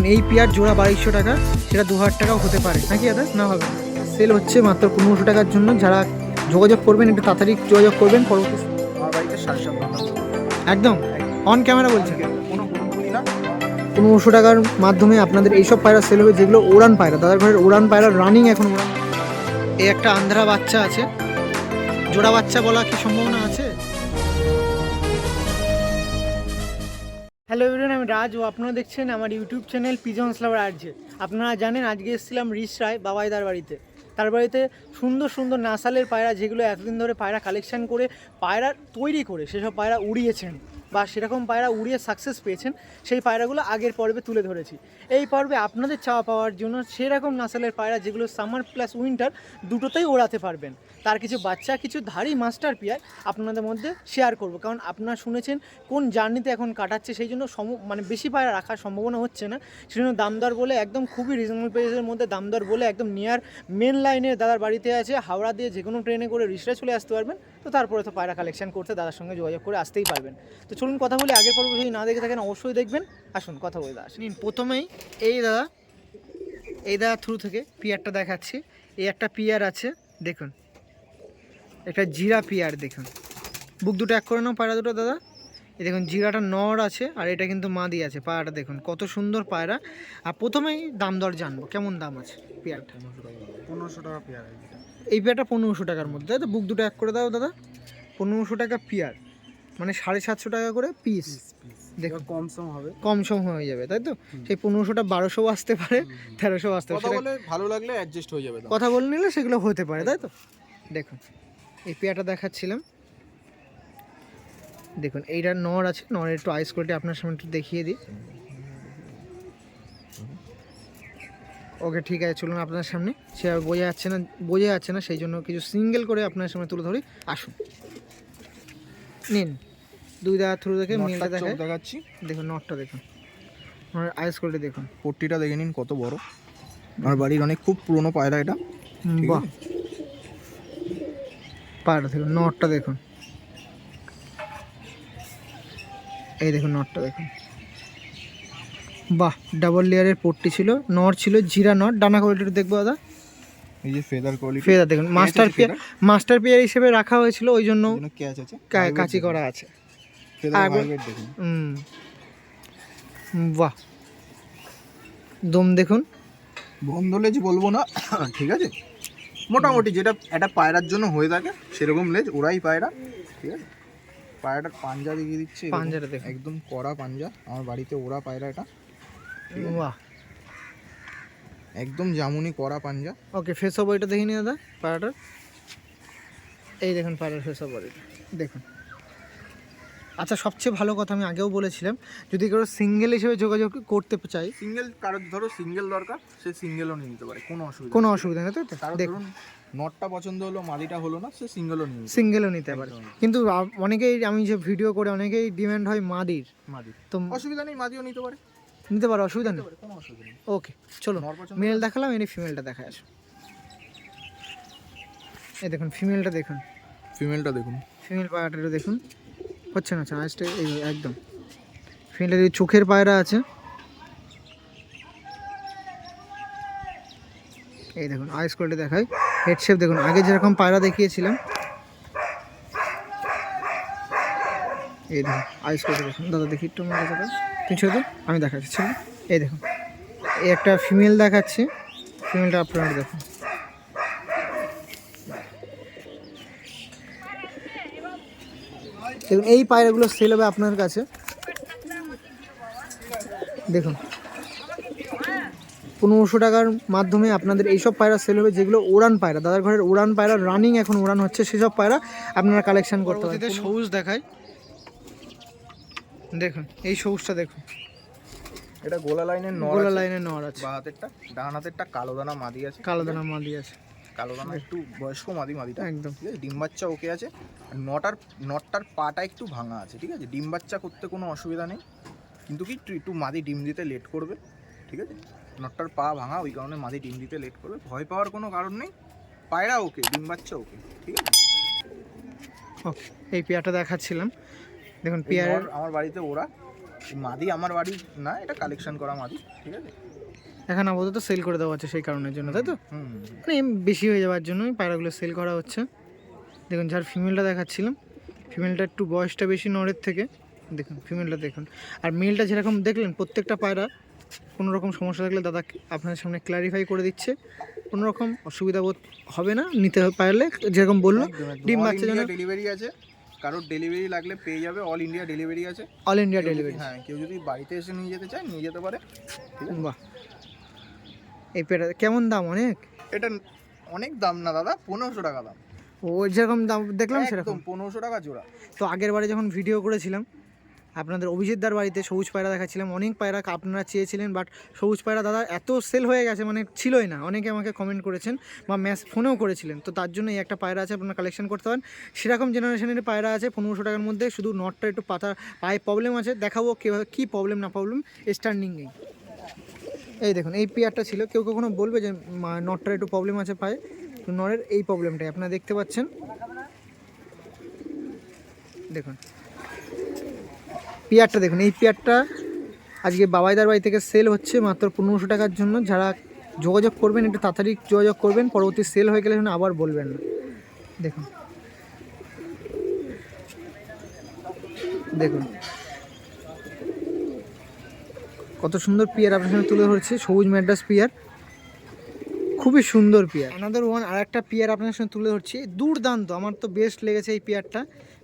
দেখুন এই পেয়ার জোড়া বাইশশো টাকা সেটা দু হাজার টাকাও হতে পারে। নাকি দাদা? না হবে। সেল হচ্ছে মাত্র পনেরোশো টাকার জন্য। যারা যোগাযোগ করবেন একটু তাড়াতাড়ি যোগাযোগ করবেন পরবর্তী আমার বাড়িতে সাড়ে সাত একদম? অন ক্যামেরা বলছেন? কোনো না। পনেরোশো টাকার মাধ্যমে আপনাদের এইসব পায়রা সেল হবে যেগুলো ওড়ান পায়রা। দাদার ঘরের ওড়ান পায়রা রানিং এখন ওড়ান এই একটা আন্ধ্রা বাচ্চা আছে। জোড়া বাচ্চা বলা কি সম্ভাবনা আছে? হ্যালো এভরিওয়ান আমি রাজ ও আপনারা দেখছেন আমার YouTube channel pigeons lover RJ আপনারা জানেন, আজকে এসেছিলাম রিস রায় বাবাইদার বাড়িতে। তার বাড়িতে সুন্দর সুন্দর নাসালের পায়রা, যেগুলো এতদিন ধরে পায়রা কালেকশন করে পায়রা তৈরি করে, সেসব পায়রা উড়িয়েছেন বা সেরকম পায়রা উড়িয়ে সাকসেস পেয়েছেন, সেই পায়রাগুলো আগের পর্বে তুলে ধরেছি। এই পর্বে আপনাদের চাওয়া পাওয়ার জন্য সেরকম নাসালের পায়রা যেগুলো সামার প্লাস উইন্টার দুটোতেই ওড়াতে পারবেন। তার কিছু বাচ্চা, কিছু ধারী মাস্টার পিয়ার আপনাদের মধ্যে শেয়ার করব। কারণ আপনারা শুনেছেন কোন জার্নিতে এখন কাটাচ্ছে, সেই জন্য সম মানে বেশি পায়রা রাখার সম্ভাবনা হচ্ছে না। সেই জন্য দামদর বলে একদম খুবই রিজনেবল প্রাইসের মধ্যে দামদর বলে একদম নিয়ার মেন লাইনে দাদার বাড়িতে আছে। হাওড়া দিয়ে যে কোনো ট্রেনে করে রিসরা চলে আসতে পারবেন। তো তারপরে তো পায়রা কালেকশন করতে দাদার সঙ্গে যোগাযোগ করে আসতেই পারবেন। তো চলুন কথা বলি আগের পর্ব, যদি না দেখে থাকেন অবশ্যই দেখবেন। আসুন, কথা বলে দাদা নিন, প্রথমেই এই দাদা এই দাদা থ্রু থেকে পিয়ারটা দেখাচ্ছি। এই একটা পিয়ার আছে, দেখুন। একটা জিরা পিয়ার দেখুন। বুক দুটো এক করে নাও পায়রা দুটো দাদা। এই দেখুন জিরাটা নর আছে আর এটা কিন্তু মাদি আছে পায়রাটা দেখুন কত সুন্দর পায়রা। আর প্রথমেই দাম দর জানব কেমন দাম আছে পেয়ারটা? পনেরোশো টাকা পেয়ার এই পেয়ারটা। পনেরোশো টাকার মধ্যে তাই তো? বুক দুটো এক করে দাও দাদা। পনেরোশো টাকা পেয়ার মানে সাড়ে সাতশো টাকা করে পিস। দেখুন। কম সম হবে। কম সম হয়ে যাবে তাই তো? সেই পনেরোশোটা বারোশো আসতে পারে তেরোশো আসতে পারে। ভালো লাগলে অ্যাডজাস্ট হয়ে যাবে কথা বলে নিলে সেগুলো হতে পারে তাই তো? দেখুন। এই পেয়ারটা দেখাচ্ছিলাম। দেখুন এইটার নর আছে নরের একটু আইস কোয়ালিটি আপনার সামনে একটু দেখিয়ে দিই। ওকে ঠিক আছে চলুন আপনার সামনে। সে বোঝা যাচ্ছে না বোঝা যাচ্ছে না সেই জন্য কিছু সিঙ্গেল করে আপনার সামনে তুলে ধরি। আসুন। নিন। দুই দাঁড়া থ্রু দেখে মিলটা দেখায়। দেখাচ্ছি। দেখুন নটটা দেখুন। নরের আইস কোয়ালিটি দেখুন। পট্টিটা দেখে নিন কত বড়। আমার বাড়ির অনেক খুব পুরনো পায়রা এটা। বাহ। পায়রা দেখুন নটটা দেখুন। এই দেখুন নটটা দেখুন। বাহ ডাবল লেয়ারের পট্টি ছিল নট ছিল জিরা নট। ডানা কোয়ালিটি দেখব দাদা? এই যে ফেদার কোয়ালিটি ফেদার দেখুন মাস্টার পেয়ার মাস্টার পেয়ার হিসেবে রাখা হয়েছিল ওই জন্য ক্যাচ আছে। কাচি করা আছে। হুম। বাহ। দম দেখুন। বন্ধ লেজ বলব না ঠিক আছে? মোটামুটি যেটা একটা পায়রার জন্য হয়ে থাকে সেরকম লেজ ওরাই পায়রা ঠিক আছে? পায়রাটার পাঞ্জা দেখিয়ে দিচ্ছে পাঞ্জাটা দেখ একদম কড়া পাঞ্জা আমার বাড়িতে ওরা পায়রা এটা বাহ। একদম জামুনি কড়া পাঞ্জা। ওকে ফেস অফ বডিটা দেখিনি দাদা পায়রাটার। এই দেখুন পায়রার ফেস বডিটা দেখুন। আচ্ছা সবচেয়ে ভালো কথা আমি আগেও বলেছিলাম যদি কেউ সিঙ্গেল হিসেবে যোগাযোগ করতে চাই সিঙ্গেল কারোর ধরো সিঙ্গেল দরকার সে সিঙ্গেলও নিয়ে নিতে পারে কোনো অসুবিধা কোনো অসুবিধা নেই তো? দেখুন। নটটা পছন্দ হলো মাদিটা হলো না সে সিঙ্গেলও নিয়ে সিঙ্গেলও নিতে পারে। কিন্তু অনেকেই আমি যে ভিডিও করে অনেকেই ডিমান্ড হয় মাদির। পারে মাদি তো অসুবিধা নেই মাদিও নিতে পারে। নিতে পারে অসুবিধা নেই? কোনো অসুবিধা নেই। ওকে চলো মেল দেখালাম এনে ফিমেলটা দেখায় আসো এই দেখুন ফিমেলটা দেখুন। ফিমেলটা দেখুন। ফিমেল পায়রাটা দেখুন। হচ্ছে না, চার্জটা এই একদম। এই চোখের পায়রা আছে। এই দেখুন আইস কোয়ালিটি দেখাই। হেড শেপ দেখুন, আগে যেরকম পায়রা দেখিয়েছিলাম। এই দেখুন আইস কোয়ালিটি দেখুন। দাদা, দেখি একটু আমার কাছে দাও। তুমি ছেড়ে আমি দেখাচ্ছি। এই দেখুন, এই একটা ফিমেল দেখাচ্ছি। ফিমেলটা আপনারা দেখুন। দেখুন এই পায়রাগুলো সেল হবে আপনার কাছে। দেখুন পনেরোশো টাকার মাধ্যমে আপনাদের এইসব পায়রা সেল হবে যেগুলো উড়ান পায়রা দাদার ঘরের উড়ান পায়রা রানিং এখন ওড়ান হচ্ছে সেসব পায়রা আপনারা কালেকশন করতে পারেন। সবুজ দেখায় দেখুন এই সবুজটা দেখুন। এটা গোলা লাইনের নর গোলা লাইনের নর আছে। বা হাতেরটা ডান হাতেরটা কালো দানা মাদি আছে। কালো দানা মাদি আছে। কালো দানা একটু বয়স্ক মাদি মাদিটা একদম। ঠিক আছে? ডিম বাচ্চা ওকে আছে। আর নটার নটটার পাটা একটু ভাঙা আছে ঠিক আছে? ডিম বাচ্চা করতে কোনো অসুবিধা নেই। কিন্তু কি একটু মাদি ডিম দিতে লেট করবে ঠিক আছে? নটটার পা ভাঙা ওই কারণে মাদি ডিম দিতে লেট করবে। ভয় পাওয়ার কোনো কারণ নেই। পায়রা ওকে ডিম বাচ্চা ওকে ঠিক আছে? ওকে এই পেয়ারটা দেখাচ্ছিলাম। দেখুন পেয়ার আমার বাড়িতে ওরা মাদি আমার বাড়ি না এটা কালেকশন করা মাদি ঠিক আছে? এখন আপাতত সেল করে দেওয়া হচ্ছে সেই কারণের জন্য তাই তো? মানে বেশি হয়ে যাওয়ার জন্যই পায়রাগুলো সেল করা হচ্ছে। দেখুন যার ফিমেলটা দেখাচ্ছিলাম ফিমেলটা একটু বয়সটা বেশি নরের থেকে দেখুন ফিমেলটা দেখুন। আর মেলটা যেরকম দেখলেন প্রত্যেকটা পায়রা কোনো রকম সমস্যা থাকলে দাদা আপনাদের সামনে ক্লারিফাই করে দিচ্ছে। কোনো রকম অসুবিধা বোধ হবে না নিতে পারলে যেরকম বলল ডিম বাচ্চা যেন ডেলিভারি আছে। কারোর ডেলিভারি লাগলে পেয়ে যাবে অল ইন্ডিয়া ডেলিভারি আছে। অল ইন্ডিয়া ডেলিভারি হ্যাঁ কেউ যদি বাড়িতে এসে নিয়ে যেতে চায় নিয়ে যেতে পারে। বাহ। এই পেটা কেমন দাম অনেক? এটা অনেক দাম না দাদা পনেরোশো টাকা দাম। ও যেরকম দাম দেখলাম সেরকম। পনেরোশো টাকা জোড়া। তো আগের বারে যখন ভিডিও করেছিলাম আপনাদের অভিজিৎদার বাড়িতে সবুজ পায়রা দেখাচ্ছিলাম অনেক পায়রা আপনারা চেয়েছিলেন বাট সবুজ পায়রা দাদা এত সেল হয়ে গেছে মানে ছিলই না। অনেকে আমাকে কমেন্ট করেছেন বা ম্যাস ফোনেও করেছিলেন। তো তার জন্য এই একটা পায়রা আছে আপনারা কালেকশন করতে পারেন। সেরকম জেনারেশনের পায়রা আছে পনেরোশো টাকার মধ্যে। শুধু নটটা একটু পাতা পায়ে প্রবলেম আছে। দেখাবো কীভাবে কী প্রবলেম না প্রবলেম স্ট্যান্ডিং নেই এই দেখুন, এই পেয়ারটা ছিল। কেউ কখনো বলবে যে নটটার একটু প্রবলেম আছে পায়ে। তো নরের এই প্রবলেমটাই আপনারা দেখতে পাচ্ছেন। দেখুন। পেয়ারটা দেখুন, এই পেয়ারটা আজকে বাবাইদার বাড়ি থেকে সেল হচ্ছে মাত্র পনেরোশো টাকার জন্য। যারা যোগাযোগ করবেন, একটু তাড়াতাড়ি যোগাযোগ করবেন, পরবর্তী সেল হয়ে গেলে আবার বলবেন না। দেখুন। দেখুন। কত সুন্দর পিয়ার আপনার সামনে তুলে ধরছে, সবুজ ম্যাড্রাস পিয়ার। খুবই সুন্দর পিয়ার। আনাদার ওয়ান আর একটা পিয়ার আপনার সঙ্গে তুলে ধরছি। দুর্দান্ত, আমার তো বেস্ট লেগেছে এই পিয়ারটা।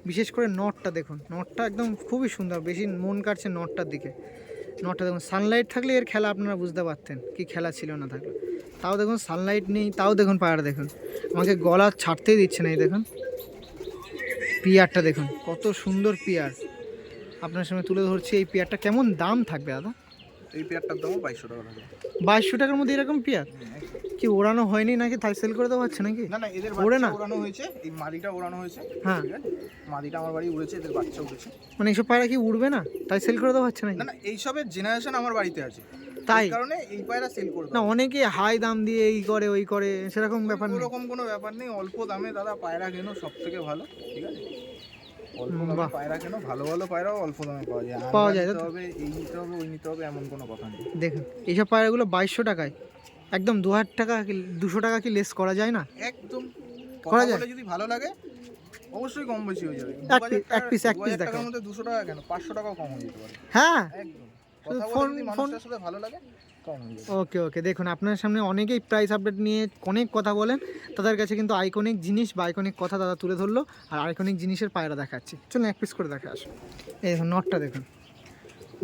বিশেষ করে নটটা দেখুন, নটটা একদম খুবই সুন্দর, বেশি মন কাটছে নটটার দিকে। নটটা দেখুন সানলাইট থাকলে এর খেলা আপনারা বুঝতে পারতেন কি খেলা ছিল না থাকলে। তাও দেখুন সানলাইট নেই, তাও দেখুন পায়রা দেখুন। আমাকে গলা ছাড়তেই দিচ্ছে না এই দেখুন। পিয়ারটা দেখুন, কত সুন্দর পিয়ার। আপনার সামনে তুলে ধরছি, এই পিয়ারটা কেমন দাম থাকবে দাদা? এই পেয়ারটার দামও বাইশশো টাকা লাগে। বাইশশো টাকার মধ্যে এরকম পিয়ার? কি ওড়ানো হয়নি নাকি? তাই সেল করে দেওয়া হচ্ছে নাকি? না না এদের ওড়ে না? ওড়ানো হয়েছে এই মাদিটা ওড়ানো হয়েছে। হ্যাঁ। মাদিটা আমার বাড়ি উড়েছে এদের বাচ্চা উড়েছে। মানে এইসব পায়রা কি উড়বে না? তাই সেল করে দেওয়া হচ্ছে নাকি? না না এইসবের জেনারেশন আমার বাড়িতে আছে। তাই? কারণে এই পায়রা সেল করে না অনেকে হাই দাম দিয়ে এই করে ওই করে সেরকম ব্যাপার নেই। ওরকম কোনো ব্যাপার নেই অল্প দামে দাদা পায়রা কেন সব থেকে ভালো ঠিক আছে? অল্প দামে পায়রা কেন? ভালো ভালো পায়রাও অল্প দামে পাওয়া যায়। পাওয়া যায়, নিতে তাই তো? হবে এই নিতে হবে ওই নিতে হবে এমন কোনো কথা নেই। দেখুন এইসব পায়রাগুলো বাইশশো টাকায়। একদম দু হাজার টাকা কি দুশো টাকা কি লেস করা যায় না? একদম। করা যায়? যদি ভালো লাগে অবশ্যই কম বেশি হয়ে যাবে। এক piece- এক টাকার মধ্যে দুশো টাকা কেন? পাঁচশো টাকাও কম হয়ে যেতে পারে। হ্যাঁ। একদম। শুধু কথা বলে ফোন- ফোন- সাথে ভালো লাগে ওকে ওকে। দেখুন আপনার সামনে অনেকেই প্রাইস আপডেট নিয়ে অনেক কথা বলেন। তাদের কাছে কিন্তু আইকনিক জিনিস বা আইকনিক কথা দাদা তুলে ধরলো। আর আইকনিক জিনিসের পায়রা দেখাচ্ছি। চলুন এক পিস করে দেখা আসুন এই দেখুন নটটা দেখুন।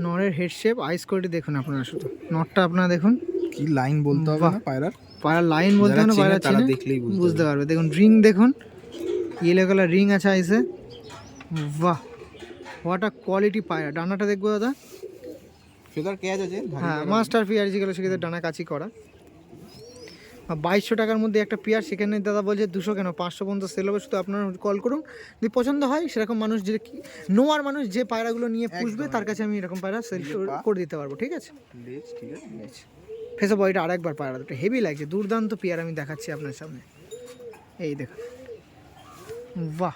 নরের হেড শেপ আইস কোয়ালিটি দেখুন আপনারা শুধু। নটটা আপনারা দেখুন। কি লাইন বলতে হবে পায়রার? পায়রা লাইন বলতে হবে না পায়রা চিনে দেখলেই বুঝতে বুঝতে পারবে। দেখুন রিং দেখুন। ইয়েলো কালার রিং আছে আইসে বাহ। হোয়াট আ কোয়ালিটি পায়রা। ডানাটা দেখব দাদা। ফেদার ক্যাচ আছে হ্যাঁ মাস্টার পিয়ার যেগুলো সেক্ষেত্রে ডানা কাচি করা। বাইশশো টাকার মধ্যে একটা পেয়ার সেখানে দাদা বলছে দুশো কেন? পাঁচশো পর্যন্ত সেল হবে শুধু আপনারা কল করুন। যদি পছন্দ হয় সেরকম মানুষ যে নোয়ার মানুষ যে পায়রাগুলো নিয়ে পুষবে তার কাছে আমি এরকম পায়রা সেল করে দিতে পারব ঠিক আছে? লেজ ঠিক আছে ফেসে বয়টা আরেকবার পায়রা দুটো হেভি লাগছে দুর্দান্ত পেয়ার আমি দেখাচ্ছি আপনার সামনে। এই দেখুন বাহ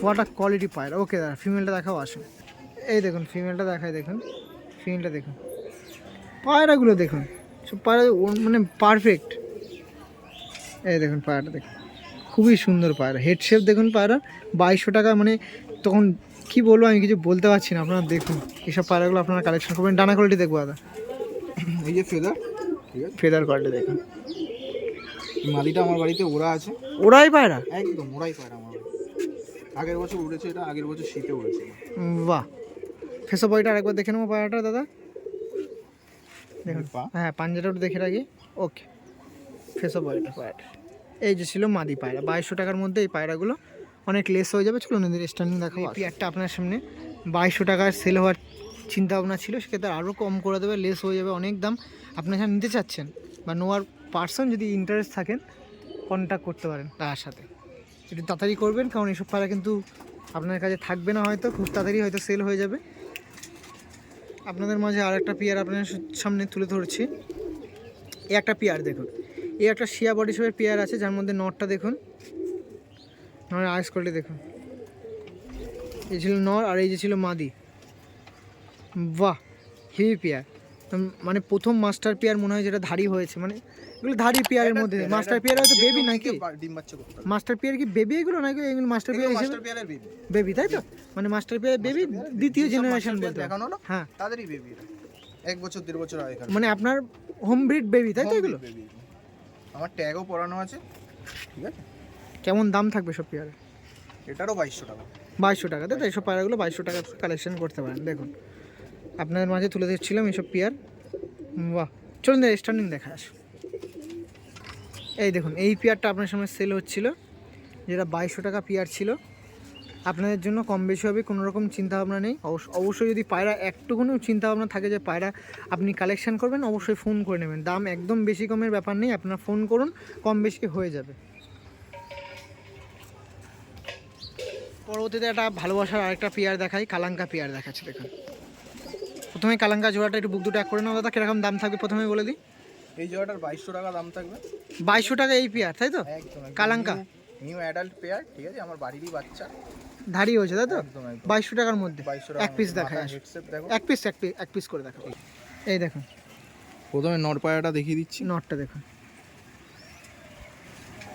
হোয়াট আ কোয়ালিটি পায়রা। ওকে দাদা ফিমেলটা দেখাও আসুন। এই দেখুন ফিমেলটা দেখায় দেখুন। ফিমেলটা দেখুন। পায়রাগুলো দেখুন। সব পায়রা মানে পারফেক্ট এই দেখুন পায়রাটা দেখুন। খুবই সুন্দর পায়রা। হেড শেপ দেখুন পায়রা। বাইশশো টাকা মানে তখন কি বলব আমি কিছু বলতে পারছি না। আপনারা দেখুন। এইসব পায়রাগুলো আপনারা কালেকশন করবেন। ডানা কোয়ালিটি দেখব দাদা। এই যে ফেদার ঠিক আছে? ফেদার কোয়ালিটি দেখুন। মাদিটা আমার বাড়িতে ওরা আছে। ওরাই পায়রা? একদম ওরাই পায়রা আমার আগের বছর উড়েছে এটা আগের বছর শীতে উড়েছে বাহ। ফেসো বয়টা আরেকবার দেখে নেব পায়রাটা দাদা। দেখুন। হ্যাঁ পাঞ্জাটা দেখে রাখি। ওকে। ফেসো বয়টা পায়রাটা এই যে ছিল মাদি পায়রা। বাইশশো টাকার মধ্যে এই পায়রাগুলো। অনেক লেস হয়ে যাবে। চলুন এদের স্ট্যান্ডিং দেখো পেয়ারটা আপনার সামনে। বাইশশো টাকার সেল হওয়ার চিন্তা ভাবনা ছিল। সেক্ষেত্রে আরও কম করে দেবে লেস হয়ে যাবে অনেক দাম। আপনি যারা নিতে চাচ্ছেন বা নোয়ার পার্সন যদি ইন্টারেস্ট থাকেন কন্ট্যাক্ট করতে পারেন তার সাথে। একটু তাড়াতাড়ি করবেন কারণ এইসব পায়রা কিন্তু আপনার কাছে থাকবে না হয়তো। খুব তাড়াতাড়ি হয়তো সেল হয়ে যাবে। আপনাদের মাঝে আর একটা পেয়ার আপনাদের সামনে তুলে ধরছি। এই একটা পেয়ার দেখুন। এই একটা শিয়া বডি শেপের পেয়ার আছে, যার মধ্যে নটটা দেখুন। নরের আইস কোয়ালিটি দেখুন। এই ছিল নর আর এই যে ছিল মাদি। বাহ, হেভি পেয়ার। মানে প্রথম মাস্টার পেয়ার মনে হয় যেটা ধারি হয়েছে মানে এগুলো ধারি পেয়ারের মধ্যে। মাস্টার পেয়ার হয়তো বেবি নাকি? মাস্টার পেয়ার কি বেবি এগুলো নাকি এগুলো মাস্টার পেয়ার হিসেবে পেয়ারের বেবি তাই তো? মানে মাস্টার পেয়ার বেবি দ্বিতীয় জেনারেশন বলতে। হ্যাঁ। তাদেরই বেবি এক বছর দেড় বছর আগে মানে আপনার হোম ব্রিড বেবি তাই তো এগুলো? এগুলো। আমার ট্যাগও পরানো আছে ঠিক আছে? কেমন দাম থাকবে সব পেয়ারে এটারও বাইশশো টাকা। বাইশশো টাকা তাই তো? এইসব পায়রাগুলো বাইশশো টাকা কালেকশন করতে পারেন দেখুন। আপনাদের মাঝে তুলে দিচ্ছিলাম এইসব পেয়ার। বাহ, চলুন স্টার্নিং দেখা আসো এই দেখুন, এই পেয়ারটা আপনার সামনে সেল হচ্ছিল, যেটা বাইশশো টাকা পেয়ার ছিল। আপনাদের জন্য কম বেশি হবে, কোনো রকম চিন্তাভাবনা নেই। অবশ্য- অবশ্যই যদি পায়রা একটুকুনিও চিন্তাভাবনা থাকে যে পায়রা আপনি কালেকশান করবেন, অবশ্যই ফোন করে নেবেন। দাম একদম বেশি কমের ব্যাপার নেই, আপনারা ফোন করুন, কম বেশি হয়ে যাবে। পরবর্তীতে একটা ভালোবাসার আরেকটা পেয়ার দেখাই, কালাঙ্কা পেয়ার দেখাচ্ছে, দেখুন। প্রথমে কালাঙ্কা জোড়াটা একটু বুক দুটো এক করে নাও দাদা কীরকম দাম থাকবে প্রথমে বলে দিই? এই জায়গাটার বাইশশো টাকা দাম থাকবে। বাইশশো টাকা এই পেয়ার তাই তো? কালাঙ্কা? নিউ অ্যাডাল্ট পেয়ার ঠিক আছে? আমার বাড়িরই বাচ্চা। ধারি হয়েছে তাই তো? বাইশশো টাকার মধ্যে। এক পিস দেখায় আসো। এক পিস এক পিস এক পিস করে দেখো এই দেখুন প্রথমে নরপায়াটা দেখিয়ে দিচ্ছি। নটটা দেখুন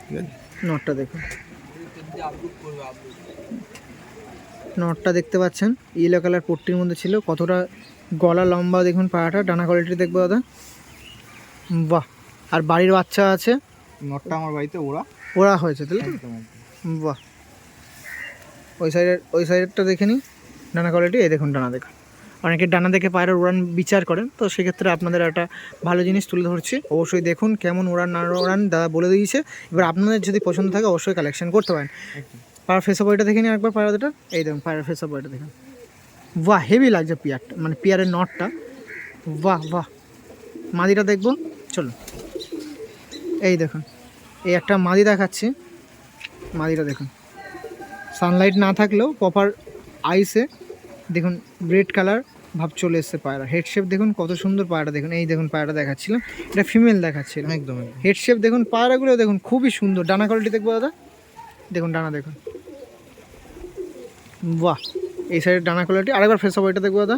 ঠিক আছে? নটটা দেখুন নটটা দেখতে পাচ্ছেন। ইয়েলো কালার পট্টির মধ্যে ছিল। কতটা গলা লম্বা দেখুন পাড়াটা ডানা কোয়ালিটি দেখব দাদা। বাহ আর বাড়ির বাচ্চা আছে? নটটা আমার বাড়িতে ওরা। ওরা হয়েছে তাহলে বাহ। ওই সাইডের ওই সাইডেরটা দেখে নিই। ডানা কোয়ালিটি এই দেখুন ডানা দেখুন। অনেকে ডানা দেখে পায়ের উড়ান বিচার করেন তো সেক্ষেত্রে আপনাদের একটা ভালো জিনিস তুলে ধরছি। অবশ্যই দেখুন কেমন উড়ান না উড়ান দাদা বলে দিয়েছে। এবার আপনাদের যদি পছন্দ থাকে অবশ্যই কালেকশন করতে পারেন। পায়ের ফেস বইটা দেখে নিন একবার পায়রা দুটো এই দেখুন পায়ের ফেস বইটা দেখুন। বাহ হেভি লাগছে পিয়ারটা মানে পিয়ারের নটটা বাহ বাহ। মাদিটা দেখব চলো এই দেখুন এই একটা মাদি দেখাচ্ছি। মাদিটা দেখুন। সানলাইট না থাকলেও প্রপার আইসে দেখুন রেড কালার ভাব চলে এসছে পায়রা। হেড শেপ দেখুন কত সুন্দর পায়রা দেখুন। এই দেখুন পায়রা দেখাচ্ছিলাম। এটা ফিমেল দেখাচ্ছিল একদম একদম। হেড শেপ দেখুন পায়রাগুলো দেখুন খুবই সুন্দর। ডানা কোয়ালিটি দেখব দাদা? দেখুন ডানা দেখুন। বাহ। এই সাইডের ডানা কোয়ালিটি আরেকবার ফেস অফ দেখব দাদা।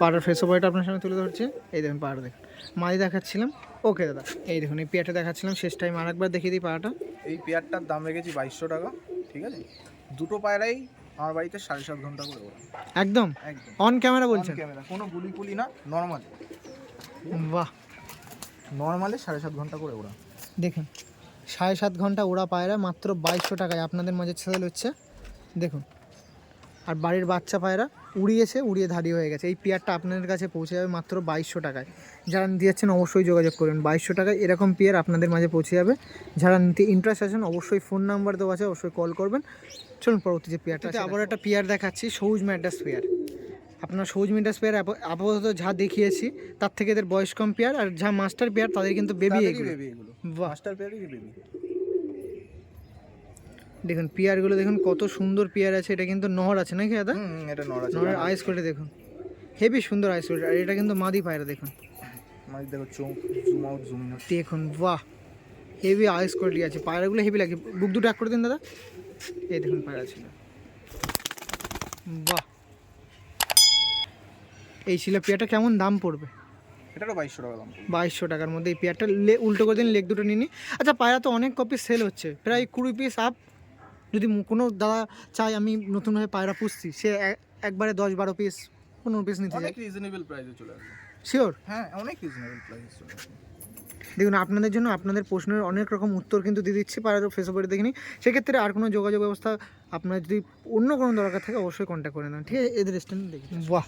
পাড়ার ফেস অফ আপনার সামনে তুলে ধরছে। এই দেখুন পাড়া দেখুন। মাদি দেখাচ্ছিলাম। ওকে দাদা এই দেখুন এই পেয়ারটা দেখাচ্ছিলাম শেষ টাইম আরেকবার দেখিয়ে দিই পাড়াটা। এই পেয়ারটার দাম রেখেছি বাইশশো টাকা ঠিক আছে? দুটো পায়রাই আমার বাড়িতে সাড়ে সাত ঘণ্টা করে একদম? অন ক্যামেরা বলছেন? ক্যামেরা কোনো গুলি ফুলি না নর্মাল বাহ। নর্মালে সাড়ে সাত ঘণ্টা করে ওরা দেখুন সাড়ে সাত ঘণ্টা ওরা পায়রা মাত্র বাইশশো টাকায়। আপনাদের মাঝে সেল হচ্ছে। দেখুন আর বাড়ির বাচ্চা পায়রা উড়িয়েছে উড়িয়ে ধারি হয়ে গেছে। এই পেয়ারটা আপনাদের কাছে পৌঁছে যাবে মাত্র বাইশশো টাকায়। যারা নিতে যাচ্ছেন অবশ্যই যোগাযোগ করবেন বাইশশো টাকায় এরকম পেয়ার আপনাদের মাঝে পৌঁছে যাবে। যারা নিতে ইন্টারেস্ট আছেন অবশ্যই ফোন নাম্বার দেওয়া আছে অবশ্যই কল করবেন। চলুন পরবর্তী যে পেয়ারটা আবার একটা পেয়ার দেখাচ্ছি সবুজ ম্যাডাস পেয়ার। আপনার সবুজ ম্যাডাস পেয়ার আপাতত যা দেখিয়েছি তার থেকে এদের বয়স কম পেয়ার আর যা মাস্টার পেয়ার তাদের কিন্তু বেবি মাস্টার পেয়ারই বেবি দেখুন পেয়ারগুলো দেখুন কত সুন্দর পেয়ার আছে এটা কিন্তু নহর আছে নাকি দাদা? এটা নড়া আছে নহরের আইস করে দেখুন। হেভি সুন্দর আইস করে আর এটা কিন্তু মাদি পায়রা দেখুন। মানে দেখো জুম আউট জুম ইন দেখুন বাহ! হেভি আইস কোয়ালিটি আছে পায়রাগুলো হেভি লাগে। বুক দুটো এক করে দিন দাদা। এই দেখুন পায়রা ছিল। বাহ! এই ছিল পেয়ারটা কেমন দাম পড়বে? এটারও বাইশশো টাকা দাম বাইশশো টাকার মধ্যে এই পেয়ারটা উল্টো করে দিন লেগ দুটো নিয়ে আচ্ছা পায়রা তো অনেক কপি সেল হচ্ছে প্রায় কুড়ি পিস আপ যদি কোনো দাদা চায় আমি নতুনভাবে পায়রা পুষছি সে একবারে দশ বারো পিস পনেরো পিস নিতে অনেক রিজনেবল প্রাইসে চলে আসবে। শিওর হ্যাঁ অনেক রিজনেবল প্রাইসে চলে আসবে। দেখুন আপনাদের জন্য আপনাদের প্রশ্নের অনেক রকম উত্তর কিন্তু দিয়ে দিচ্ছি পায়রা ফেসবুকে দেখিনি। সেক্ষেত্রে আর কোনো যোগাযোগ ব্যবস্থা আপনার যদি অন্য কোনো দরকার থাকে অবশ্যই কন্ট্যাক্ট করে নেন। ঠিক আছে এদের স্ট্যান্ড দেখি। বাহ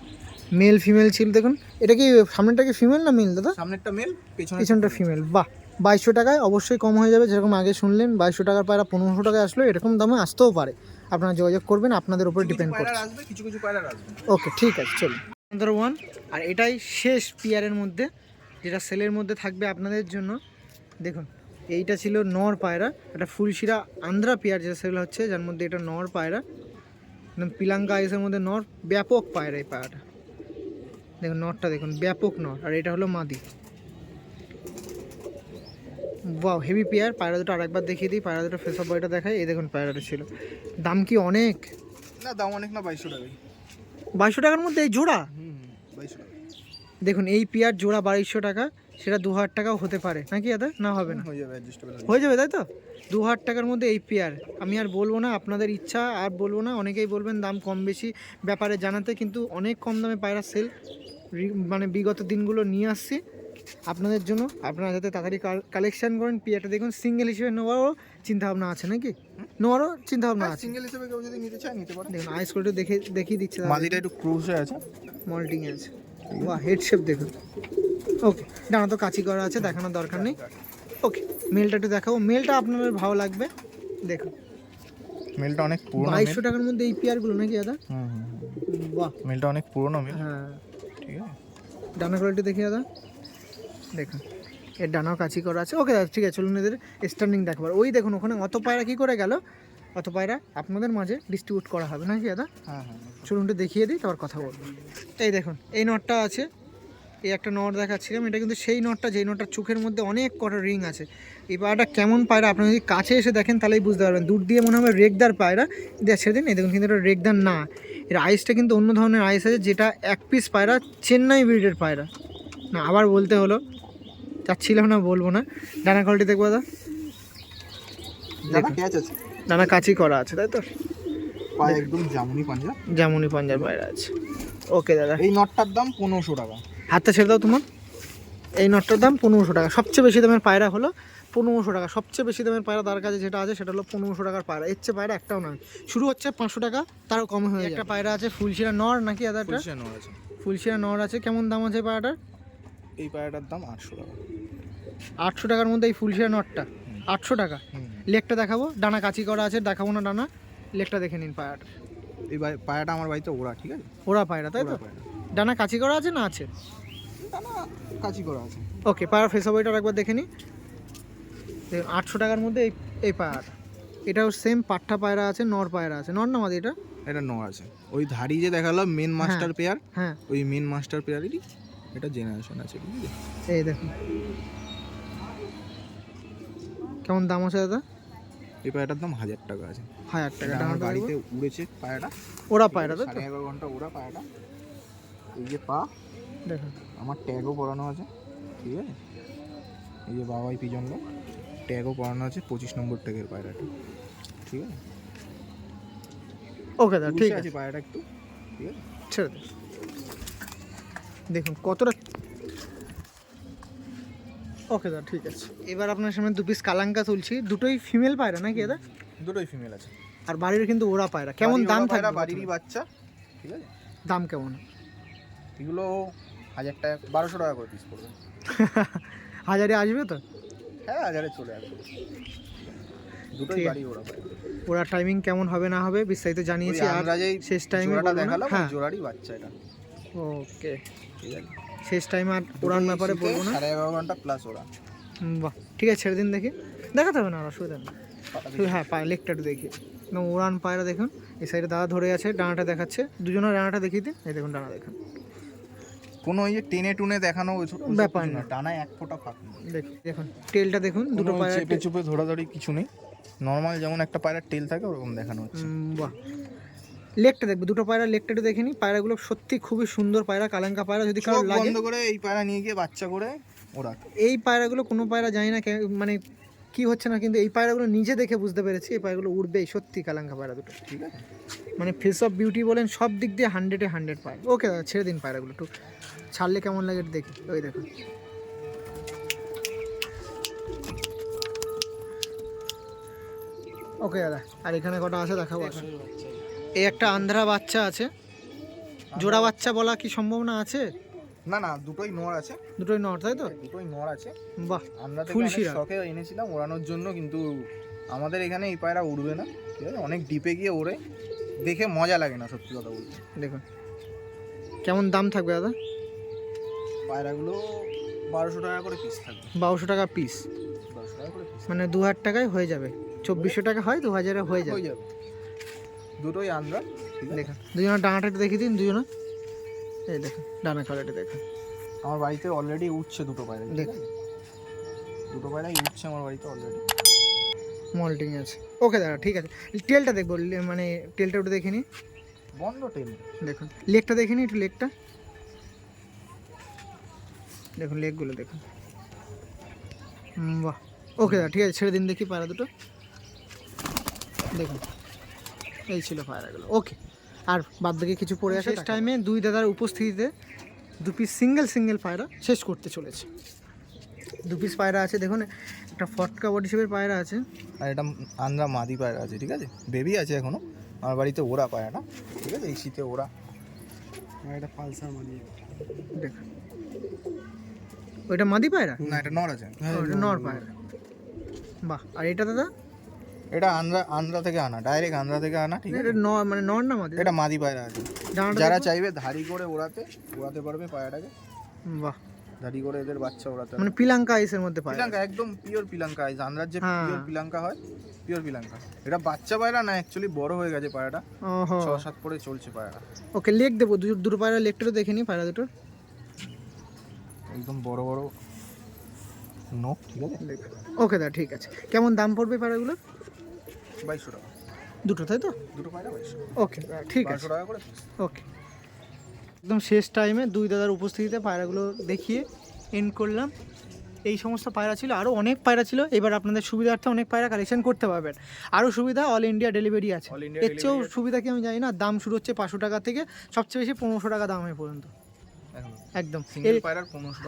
মেল ফিমেল ছিল দেখুন। এটা কি সামনেটা কি ফিমেল না মেল দাদা? সামনেরটা মেল পেছনে পিছনটা ফিমেল বাহ। বাইশশো টাকায় অবশ্যই কম হয়ে যাবে যেরকম আগে শুনলেন। বাইশশো টাকার পায়রা পনেরোশো টাকায় আসলো এরকম দামে আসতেও পারে। আপনারা যোগাযোগ করবেন আপনাদের উপর ডিপেন্ড পায়রা করছে। কিছু কিছু পায়রা আসবে। ওকে ঠিক আছে চলুন। নাম্বার ওয়ান আর এটাই শেষ পিয়ারের মধ্যে যেটা সেলের মধ্যে থাকবে আপনাদের জন্য। দেখুন এইটা ছিল নর পায়রা এটা ফুলশিরা আন্ধ্রা পেয়ার যেটা সেল হচ্ছে যার মধ্যে এটা নর পায়রা। একদম পিলাঙ্কা আইসের মধ্যে নর ব্যাপক পায়রা এই পায়রাটা। দেখুন নরটা দেখুন ব্যাপক নর আর এটা হলো মাদি। বাও হেভি পেয়ার পায়রা দুটো আরেকবার দেখিয়ে দিই। পায়রা দুটো ফেস অফ বয়টা দেখাই। এই দেখুন পায়রাটা ছিল। দাম কি অনেক? না দাম অনেক না বাইশশো টাকা বাইশশো টাকার মধ্যে এই জোড়া? বাইশশো টাকা। দেখুন এই পেয়ার জোড়া বাইশশো টাকা। সেটা দু হাজার টাকাও হতে পারে। নাকি দাদা? না হবে না। হয়ে যাবে হয়ে যাবে। তাই তো? দু হাজার টাকার মধ্যে এই পেয়ার আমি আর বলব না আপনাদের ইচ্ছা আর বলব না। অনেকেই বলবেন দাম কম বেশি। ব্যাপারে জানাতে কিন্তু অনেক কম দামে পায়রা সেল মানে বিগত দিনগুলো নিয়ে আসছি। আপনাদের জন্য। আপনারা যাতে তাড়াতাড়ি কালেকশন করেন পেয়ারটা দেখুন সিঙ্গেল হিসেবে নেওয়ারও চিন্তাভাবনা আছে নাকি? নেওয়ারও চিন্তাভাবনা আছে। সিঙ্গেল হিসেবে কেউ যদি নিতে চায় নিতে পারে। দেখুন আইস করে দেখে দেখিয়ে দিচ্ছে মাদিটা একটু ক্রুজে আছে। মল্টিং আছে। বাহ হেড শেপ দেখুন। ওকে ডানা তো কাচি করা আছে দেখানোর দরকার নেই। ওকে মেলটা একটু দেখাবো। মেলটা আপনাদের ভালো লাগবে। দেখুন। মেলটা অনেক পুরনো বাইশশো টাকার মধ্যে এই পেয়ারগুলো নাকি দাদা? হুম হুম হুম। বাহ। মেলটা অনেক পুরনো মেল হ্যাঁ। ঠিক আছে। ডানা কোয়ালিটি দেখি দাদা দেখুন। এর ডানাও কাছি করা আছে। ওকে দাদা ঠিক আছে চলুন এদের স্ট্যান্ডিং দেখাবার। ওই দেখুন ওখানে অত পায়রা কী করে গেল? অত পায়রা আপনাদের মাঝে ডিস্ট্রিবিউট করা হবে নাকি দাদা? হ্যাঁ হ্যাঁ চলুন দেখিয়ে দিই তারপর কথা বলব। এই দেখুন এই নটটা আছে। এই একটা নট দেখাচ্ছিলাম এটা কিন্তু সেই নটটা যেই নটটার চোখের মধ্যে অনেক কটা রিং আছে। এই পায়রাটা কেমন পায়রা আপনি যদি কাছে এসে দেখেন তাহলেই বুঝতে পারবেন। দূর দিয়ে মনে হবে রেগদার পায়রা। দেখছে দিন এই দেখুন কিন্তু এটা রেগদার না। এর আইসটা কিন্তু অন্য ধরনের আইস আছে যেটা এক পিস পায়রা চেন্নাই ব্রিডের পায়রা। না আবার বলতে হলো চাচ্ছিলাম না বলব না। ডানা কোয়ালিটি দেখব দাদা। ডানা কাচি করা আছে তাই তো? একদম জামুনি পাঞ্জা। যেমনই পাঞ্জাব পায়রা আছে। ওকে দাদা। এই নটটার দাম পনেরোশো টাকা। হাতটা ছেড়ে দাও তোমার। এই নটটার দাম পনেরোশো টাকা। সবচেয়ে বেশি দামের পায়রা হলো পনেরোশো টাকা। সবচেয়ে বেশি দামের পায়রা তার কাছে যেটা আছে সেটা হলো পনেরোশো টাকার পায়রা। এর চেয়ে পায়রা একটাও নয়। শুরু হচ্ছে পাঁচশো টাকা তারও কম হয়ে যায় একটা পায়রা আছে ফুলশিরা নর নাকি আদারটা ফুলশিয়া নর আছে। ফুলশিরা নর আছে। কেমন দাম আছে পায়রাটার? এই পায়রাটার দাম আটশো টাকা। আটশো টাকার মধ্যে এই ফুলশিরা নটটা। আটশো টাকা। লেকটা দেখাবো। ডানা কাচি করা আছে দেখাবো না ডানা। লেকটা দেখে নিন পায়রাটা এই পায়রাটা আমার বাড়িতে ওরা ঠিক আছে? ওরা পায়রা তাই তো? ডানা কাচি করা আছে না আছে? দানা কাচি করা আছে। ওকে পায়রা ফেস ওইটার একবার দেখে নিই দেখুন আটশো টাকার মধ্যে এই এই পায়রাটা এটাও সেম পাট্টা পায়রা আছে নর পায়রা আছে। নর না মাদি এটা? এটা নর আছে। ওই ধাড়ি যে দেখালাম মেন মাস্টার পেয়ার হ্যাঁ। ওই মেন মাস্টার পেয়ারেরই এটা জেনারেশন আছে ঠিক আছে এই দেখুন কেমন দাম আছে দাদা? এই পায়রাটার দাম হাজার টাকা আছে। হাজার টাকা। আমার বাড়িতে উড়েছে পায়রাটা। ওরা পায়রা তো? সাড়ে এগারো ঘণ্টা ওরা পায়রাটা। এই যে পা দেখুন আমার ট্যাগও পরানো আছে ঠিক আছে? এই যে বাবাই পিজনলো ট্যাগও পরানো আছে পঁচিশ নম্বর ট্যাগের পায়রাটা ঠিক আছে? ওকে দাদা ঠিক আছে। পায়রাটা একটু ঠিক আছে? ছেড়ে দিন দেখুন কতটা ওকে দাদা ঠিক আছে। এবার আপনার সামনে দু পিস কালাঙ্কা তুলছি। দুটোই ফিমেল পায়রা নাকি দাদা? দুটোই ফিমেল আছে। আর বাড়ির কিন্তু ওরা পায়রা। কেমন দাম থাকবে বাড়িরই বাচ্চা ঠিক আছে? দাম কেমন? এগুলো হাজার টাকা বারোশো টাকা করে পিস পড়বে। হাজারে আসবে তো? হ্যাঁ হাজারে চলে আসবে। দুটোই বাড়ি ওরা ওরা টাইমিং কেমন হবে না হবে বিস্তারিত জানিয়েছি। আর শেষ টাইমে দেখালাম হ্যাঁ। জোড়ারই বাচ্চা এটা। ওকে ঠিক আছে। শেষ টাইম আর ওড়ান ব্যাপারে বলব না? সাড়ে এগারো ঘণ্টা প্লাস ওরা বাহ ঠিক আছে ছেড়ে দিন দেখি। দেখাতে হবে না আর অসুবিধা নেই। হ্যাঁ পায়ে লেগটা একটু দেখি। না উড়ান পায়রা দেখুন এই সাইডে দাদা ধরে আছে ডানাটা দেখাচ্ছে। দুজনের ডানাটা দেখিয়ে দিন এই দেখুন ডানা দেখুন। কোনো ওই যে টেনে টুনে দেখানো ব্যাপার না। ডানায় এক ফোঁটা ফাঁক দেখুন দেখুন টেলটা দেখুন দুটো পায়রা চেপে চুপে ধরাধরি কিছু নেই। নর্মাল যেমন একটা পায়রার টেল থাকে ওরকম দেখানো হচ্ছে। বাহ। লেগটা দেখবে দুটো পায়রা লেগটা একটু দেখে নিই পায়রাগুলো সত্যি খুবই সুন্দর পায়রা কালাঙ্কা পায়রা যদি কারও লাগে। বন্ধ করে এই পায়রা নিয়ে গিয়ে বাচ্চা করে ওরা। এই পায়রাগুলো কোনো পায়রা জানি না মানে কি হচ্ছে না কিন্তু এই পায়রাগুলো নিজে দেখে বুঝতে পেরেছি এই পায়রাগুলো উঠবেই সত্যি কালাঙ্কা পায়রা দুটো। ঠিক আছে। মানে ফেস অফ বিউটি বলেন সব দিক দিয়ে হান্ড্রেডে হান্ড্রেড পায়। ওকে দাদা ছেড়ে দিন পায়রাগুলো একটু। ছাড়লে কেমন লাগে একটু দেখি ওই দেখুন। ওকে দাদা আর এখানে কটা আছে দেখাবো। এখন এই একটা আন্ধ্রা বাচ্চা আছে। জোড়া বাচ্চা বলা কি সম্ভাবনা আছে? না না দুটোই নর আছে। দুটোই নট তাই তো? দুটোই নর আছে। বাহ আমরা ফুলশিরা। শখে এনেছিলাম ওড়ানোর জন্য কিন্তু আমাদের এখানে এই পায়রা উড়বে না ঠিক আছে? অনেক ডিপে গিয়ে ওড়ে। দেখে মজা লাগে না সত্যি কথা বলতে। দেখুন। কেমন দাম থাকবে দাদা? পায়রাগুলো বারোশো টাকা করে পিস থাকবে। বারোশো টাকা পিস মানে দু হাজার টাকায় হয়ে যাবে। চব্বিশশো টাকা হয় দু হাজারে হয়ে যাবে। হয়ে যাবে। দুটোই আন্দ্রা দেখুন দুজনের ডানাটা একটু দেখিয়ে দিন দুজনে এই দেখুন ডানা কালারটা দেখুন। আমার বাড়িতে অলরেডি উঠছে দুটো পায়রা দেখুন। দুটো পায়রাই উঠছে আমার বাড়িতে অলরেডি মল্টিং আছে। ওকে দাদা ঠিক আছে। টেলটা দেখব মানে টেলটা একটু দেখে নিই বন্ধ টেন দেখুন লেগটা দেখে নিই একটু লেগটা দেখুন লেগগুলো দেখুন। বাহ। ওকে দাদা ঠিক আছে ছেড়ে দিন দেখি পায়রা দুটো। দেখুন। এই ছিল পায়রাগুলো ওকে আর বাদ বাকি কিছু পড়ে আসে শেষ টাইমে দুই দাদার উপস্থিতিতে দু পিস সিঙ্গেল সিঙ্গেল পায়রা শেষ করতে চলেছে। দু পিস পায়রা আছে দেখুন একটা ফটকা বডি শেপের পায়রা আছে। আর এটা আন্দ্রা মাদি পায়রা আছে ঠিক আছে? বেবি আছে এখনও আমার বাড়িতে ওরা পায়রাটা ঠিক আছে? এই শীতে ওরা। এটা পালসার মাদি। দেখুন ওইটা মাদি পায়রা? না এটা নর আছে। নর পায়রা। বাহ আর এটা দাদা? এটা আন্দ্রা আন্দ্রা থেকে আনা ডাইরেক্ট আন্দ্রা থেকে আনা ঠিক আছে? নর মানে নর না মাদি এটা মাদি পায়রা আছে। যারা চাইবে ধাড়ি করে ওড়াতে ওড়াতে পারবে পায়রাটাকে। বাহ। ধাড়ি করে এদের বাচ্চা ওড়াতে মানে পিলাঙ্কা আইসের মধ্যে পায়রা। পিলাঙ্কা একদম পিওর পিলাঙ্কা আইস আন্দ্রার যে হ্যাঁ। পিওর পিলাঙ্কা হয় পিওর পিলাঙ্কা। এটা বাচ্চা পায়রা না অ্যাকচুয়ালি বড় হয়ে গেছে পায়রাটা। ছ সাত পরে চলছে পায়রা ওকে লেগ দেবো। দুটো পায়রা লেগটা দেখে নিই পায়রা দুটো। একদম বড় বড় নোক ঠিক আছে? ওকে দা ঠিক আছে। কেমন দাম পড়বে পায়রাগুলো? বাইশশো টাকা। দুটো তাই তো? দুটো পায়রা বাইশশো। ওকে ঠিক আছে। টাকা করে ওকে। একদম শেষ টাইমে দুই দাদার উপস্থিতিতে পায়রাগুলো দেখিয়ে এন্ড করলাম। এই সমস্ত পায়রা ছিল আরও অনেক পায়রা ছিল। এবার আপনাদের সুবিধার্থে অনেক পায়রা কালেকশন করতে পারবেন। আরও সুবিধা অল ইন্ডিয়া ডেলিভারি আছে। এর চেয়েও সুবিধা কি আমি জানি না দাম শুরু হচ্ছে পাঁচশো টাকা থেকে সবচেয়ে বেশি পনেরোশো টাকা দাম হয় পর্যন্ত। একদম।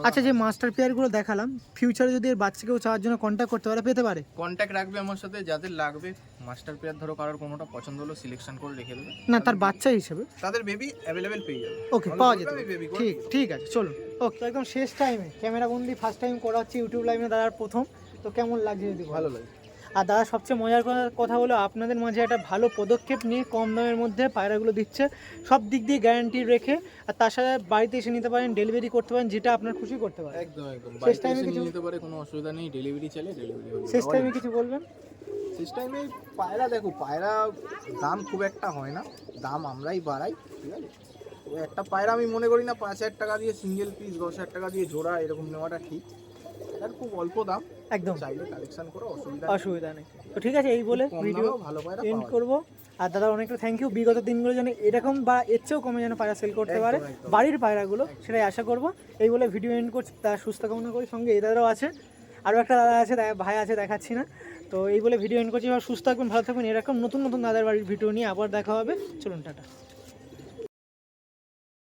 আচ্ছা যে মাস্টার পেয়ারগুলো দেখালাম ফিউচারে যদি এর বাচ্চাকেও চাওয়ার জন্য কন্ট্যাক্ট করতে পারে পেতে পারে? কন্ট্যাক্ট রাখবে আমার সাথে যাদের লাগবে। মাস্টার পেয়ার ধরো কারোর কোনোটা পছন্দ হলো সিলেকশন করে রেখে দেবে। না তার বাচ্চা হিসেবে? তাদের বেবি অ্যাভেলেবেল পেয়ে যাবে। ওকে পাওয়া যেতে। ঠিক ঠিক আছে চলুন। ওকে একদম শেষ টাইমে ক্যামেরা বন্দি ফার্স্ট টাইম করা হচ্ছে ইউটিউব লাইভে দাদার প্রথম। তো কেমন লাগছে যদি ভালো লাগে আর দাদা সবচেয়ে মজার কথা- হলো আপনাদের মাঝে একটা ভালো পদক্ষেপ নিয়ে কম দামের মধ্যে পায়রাগুলো দিচ্ছে। সব দিক দিয়ে গ্যারান্টি রেখে আর তার সাথে বাড়িতে এসে নিতে পারেন ডেলিভারি করতে পারেন যেটা আপনার খুশি করতে পারেন একদম একদম। শেষ এসে কিছু- নিতে পারে কোনো অসুবিধা নেই। ডেলিভারি চাইলে ডেলিভারি শেষ টাইমে কিছু বলবেন? শেষ টাইমে পায়রা দেখো পায়রা দাম খুব একটা হয় না। দাম আমরাই বাড়াই ঠিক আছে? একটা পায়রা আমি মনে করি না পাঁচ হাজার টাকা দিয়ে সিঙ্গেল পিস দশ হাজার টাকা দিয়ে জোড়া এরকম নেওয়াটা ঠিক। এটার খুব অল্প দাম। একদম। চাইলে কালেকশন করো অসুবিধা অসুবিধা নেই। তো ঠিক আছে এই বলে ভিডিও ভালো পায়রা এন্ড করব। আর দাদা অনেকটা থ্যাংক ইউ বিগত দিনগুলো যেন এরকম বা এর চেয়েও কমে যেন পায়রা সেল করতে পারে। বাড়ির পায়রাগুলো সেটাই আশা করব। এই বলে ভিডিও এন্ড করছি। তার সুস্থ কামনা করি। সঙ্গে এই দাদাও আছে। আরও একটা দাদা আছে ভাই আছে দেখাচ্ছি না। তো এই বলে ভিডিও এন্ড করছি। এবার সুস্থ থাকবেন ভালো থাকবেন। এরকম নতুন নতুন দাদার বাড়ির ভিডিও নিয়ে আবার দেখা হবে। চলুন টাটা।